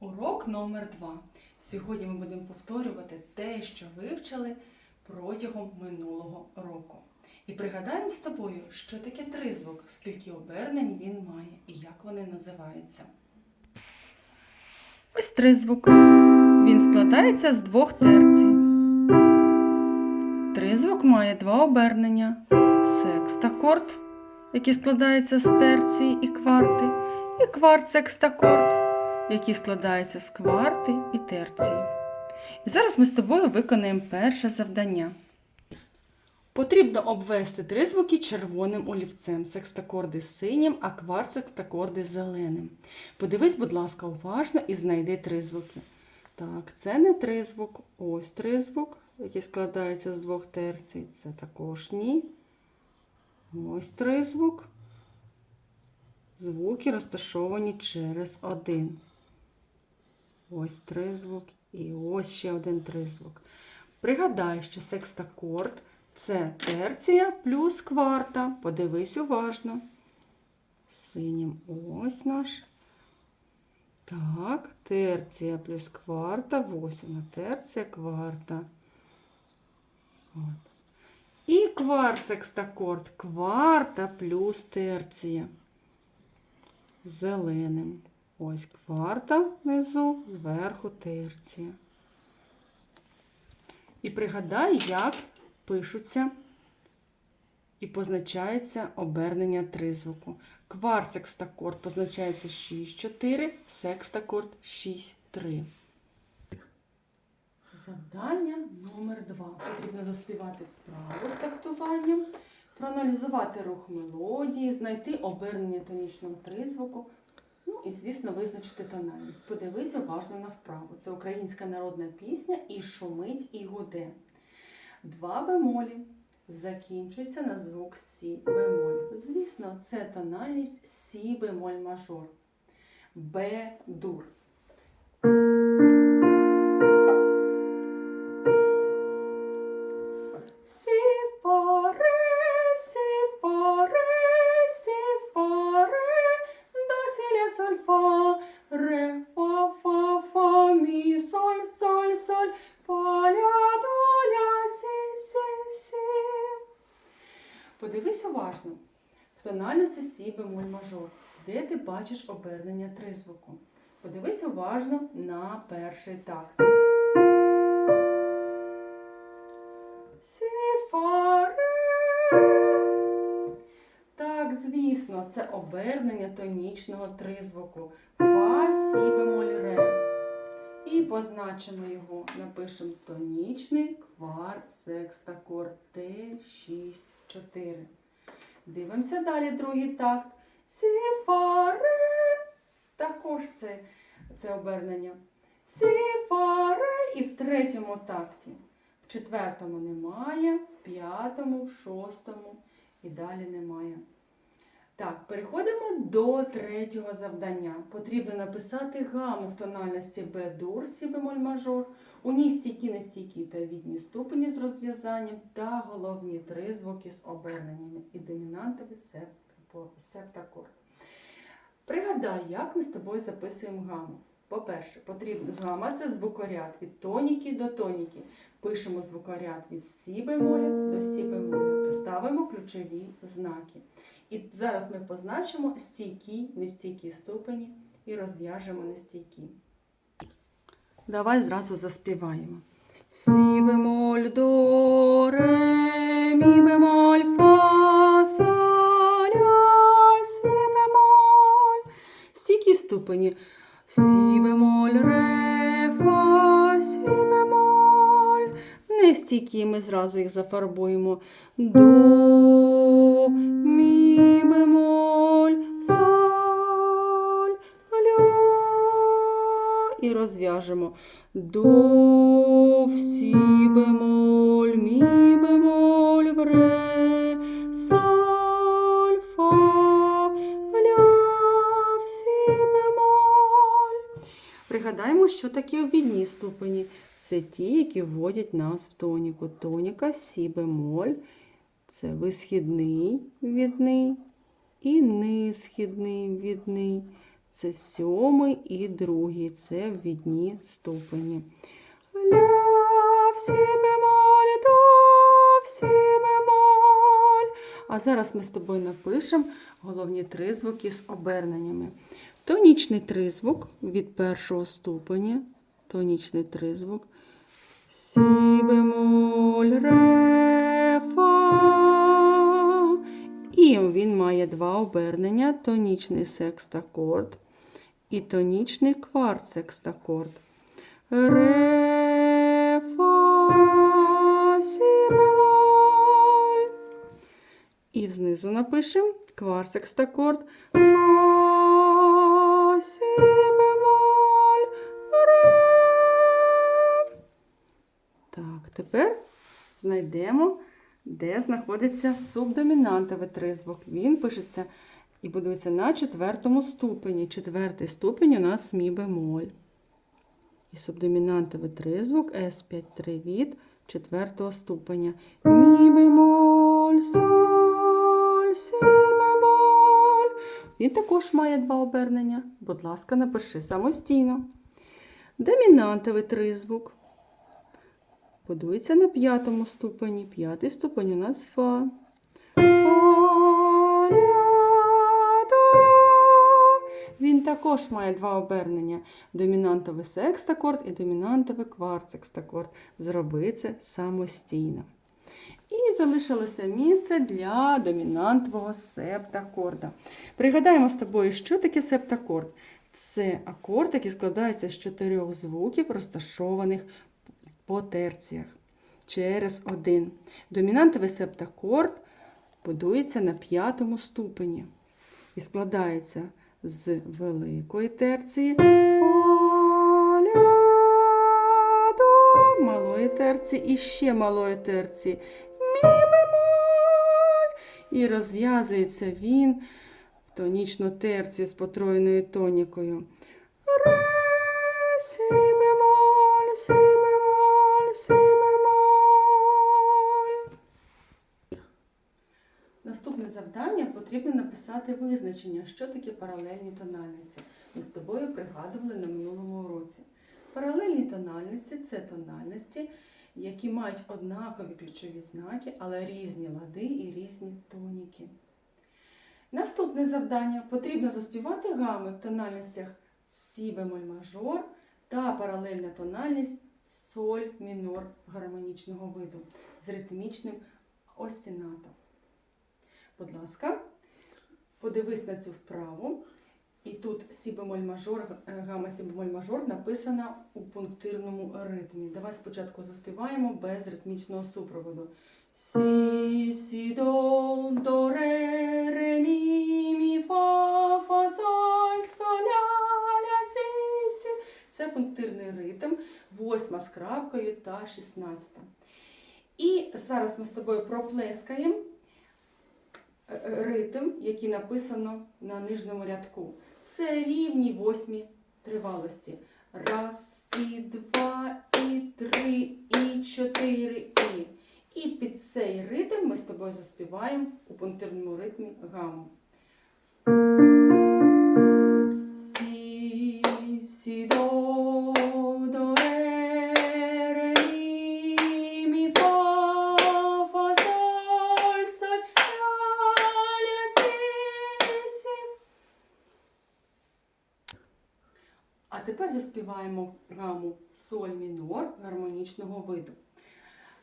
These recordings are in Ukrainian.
Урок номер 2 Сьогодні ми будемо повторювати те, що вивчили протягом минулого року. І пригадаємо з тобою, що таке тризвук, скільки обернень він має і як вони називаються. Ось тризвук. Він складається з двох терцій. Тризвук має два обернення: секстакорд, який складається з терції і кварти, і кварт-секстакорд, який складається з кварти і терції. І зараз ми з тобою виконаємо перше завдання. Потрібно обвести тризвуки червоним олівцем, секстакорди синім, а кварт-секстакорди зеленим. Подивись, будь ласка, уважно і знайди тризвуки. Так, це не тризвук, ось тризвук, який складається з двох терцій. Це також ні. Ось тризвук. Звуки розташовані через один. Ось тризвук і ось ще один тризвук. Пригадай, що секстакорд це терція плюс кварта. Подивись уважно. Синім ось наш. Так, терція плюс кварта. Ось вона терція, кварта. От. І кварт секстакорд. Кварта плюс терція. Зеленим. Ось кварта внизу, зверху терція. І пригадай, як пишуться і позначається обернення тризвуку. Кварт секстакорд позначається 6-4, секстакорд 6-3. Завдання номер 2. Потрібно заспівати вправо з тактуванням, проаналізувати рух мелодії, знайти обернення тонічного тризвуку. Ну і, звісно, визначити тональність. Подивись уважно на вправу. Це українська народна пісня і шумить, і гуде. Два бемолі закінчується на звук Сі бемоль. Звісно, це тональність Сі бемоль мажор. Б дур. Подивись уважно. В тональності сі бемоль мажор. Де ти бачиш обернення тризвуку? Подивись уважно на перший такт. Сі, фа. Так, звісно, це обернення тонічного тризвуку. Фа, сі, позначимо його. Напишемо тонічний кварт, секстакорд Т, 6, 4. Дивимося далі другий такт. Сі, фа, ре. Також це, це обернення. Сі, фа, ре. І в третьому такті. В четвертому немає, в п'ятому, в шостому і далі немає. Так, переходимо до третього завдання. Потрібно написати гаму в тональності Б-дур, сі бемоль мажор, у ній стійкі, нестійкі та відні ступені з розв'язанням та головні три звуки з оберненнями і домінантовий септапо- септакорд. Пригадай, як ми з тобою записуємо гаму. По-перше, потрібно гама це звукоряд від тоніки до тоніки. Пишемо звукоряд від сі бемоля до сі бемоля. Поставимо ключові знаки. І зараз ми позначимо стійкі, нестійкі ступені і розв'яжемо нестійкі. Давай зразу заспіваємо. Сі бемоль до ре, мі бемоль фа, ля, сі бемоль. Стійкі ступені. Сі бемоль, ре, фа, сі бемоль. Нестійкі ми зразу їх зафарбуємо. До, мі бемоль, соль, ля. І розв'яжемо. До, сі бемоль, мі бемоль, ре, соль, фа, ля, сі бемоль. Пригадаємо, що таке обвідні ступені. Це ті, які вводять нас в тоніку. Тоніка сі бемоль. Це висхідний відний і нисхідний відний. це сьомий і другий, це відні ступені. Ля, всі бемоль, до, всі бемоль. А зараз ми з тобою напишемо головні тризвуки з оберненнями. Тонічний тризвук від першого ступеня. Тонічний тризвук. Сі бемоль, ре, фа. І він має два обернення: тонічний секстакорд і тонічний кварт-секстакорд. Ре, фа, сі. І знизу напишемо кварт-секстакорд. Фа, сі. Так, тепер знайдемо, де знаходиться субдомінантовий тризвук. Він пишеться і будується на четвертому ступені. Четвертий ступень у нас мі бемоль. І субдомінантовий тризвук С5-3 від четвертого ступеня. Мі бемоль, соль, сі бемоль. Він також має два обернення. Будь ласка, напиши самостійно. Домінантовий тризвук. Будується на п'ятому ступені. П'ятий ступень у нас фа. Фа, ля, до. Він також має два обернення: домінантовий секстакорд і домінантовий кварт-секстакорд. Зроби це самостійно. І залишилося місце для домінантового септакорда. Пригадаємо з тобою, що таке септакорд. Це акорд, який складається з чотирьох звуків, розташованих по терціях через один. Домінантовий септакорд будується на п'ятому ступені і складається з великої терції фа, ля, до, малої терції і ще малої терції мі бемоль. І розв'язується він в тонічну терцію з потроєною тонікою. Ре, написати визначення, що таке паралельні тональності. Ми з тобою пригадували на минулому уроці. Паралельні тональності це тональності, які мають однакові ключові знаки, але різні лади і різні тоніки. Наступне завдання потрібно заспівати гами в тональностях сі бемоль мажор та паралельна тональність соль мінор гармонічного виду з ритмічним осцинатом. Будь ласка, подивись на цю вправу. І тут сі бемоль мажор, е, гама сі бемоль мажор написана у пунктирному ритмі. Давай спочатку заспіваємо без ритмічного супроводу. Сі, сі, до, до, ре, ре, мі, мі, фа, фа, соль, соль, ля, сі, сі. Це пунктирний ритм, восьма з крапкою та шістнадцята. І зараз ми з тобою проплескаємо ритм, який написано на нижньому рядку. Це рівні восьмі тривалості. Раз, і два, і три, і чотири, і. І під цей ритм ми з тобою заспіваємо у пунктирному ритмі гаму. Сі, сі, до, до, ре, ре, мі, мі, фа, фа, соль, соль, ля, ля, сі, сі. А тепер заспіваємо гаму соль мінор гармонічного виду.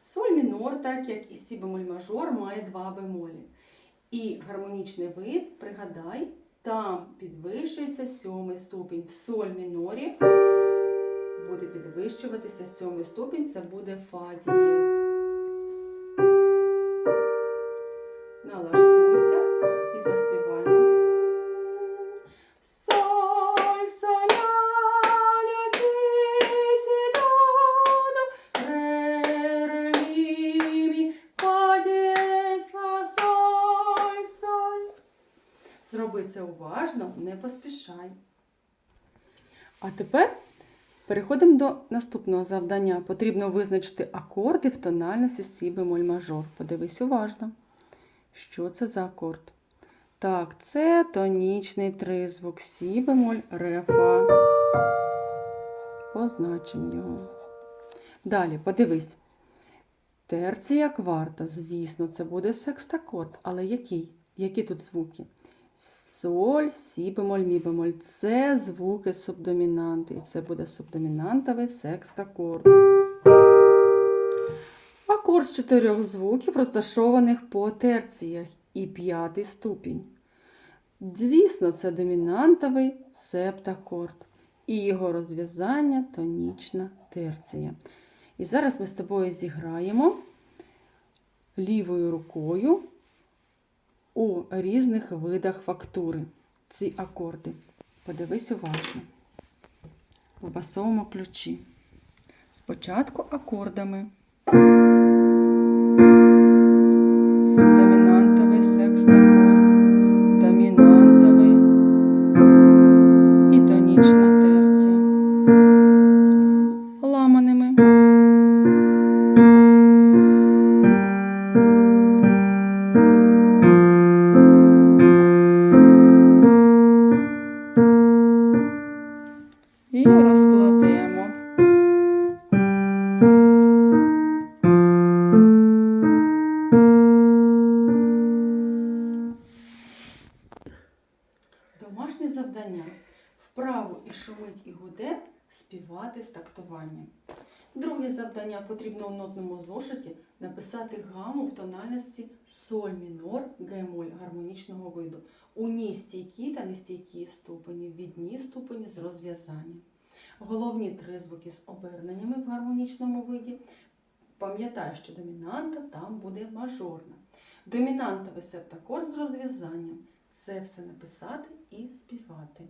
Соль мінор, так як і сі бемоль мажор, має два бемолі. І гармонічний вид, пригадай, там підвищується сьомий ступінь. В соль мінорі буде підвищуватися сьомий ступінь, це буде фа дієз. А тепер переходимо до наступного завдання. Потрібно визначити акорди в тональності сі бемоль мажор. Подивись уважно. Що це за акорд? Так, це тонічний тризвук. Сі бемоль, ре, фа. Позначимо його. Далі, подивись. Терція кварта, звісно, це буде секстакорд. Але який? Які тут звуки? Соль, сі бемоль, мі бемоль. Це звуки субдомінанти. І це буде субдомінантовий секстакорд. Акорд з чотирьох звуків, розташованих по терціях і п'ятий ступінь. Звісно, це домінантовий септакорд. І його розв'язання тонічна терція. І зараз ми з тобою зіграємо лівою рукою у різних видах фактури ці акорди. Подивись уважно. В басовому ключі. Спочатку акордами. І розкладемо. Написати гаму в тональності соль мінор гемоль гармонічного виду. У ній стійкі та нестійкі ступені, відні ступені з розв'язанням. Головні три звуки з оберненнями в гармонічному виді. Пам'ятай, що домінанта там буде мажорна. Домінантовий септакорд з розв'язанням. Це все написати і співати.